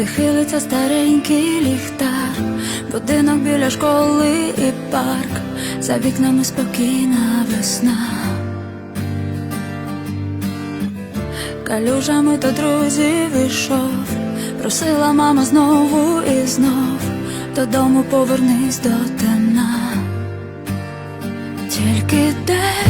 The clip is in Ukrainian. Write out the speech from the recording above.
де хилиться старенький ліхтар, будинок біля школи і парк, за вікнами спокійна весна. Калюжами до друзів ішов, просила мама знову і знов, додому повернись до темна. Тільки де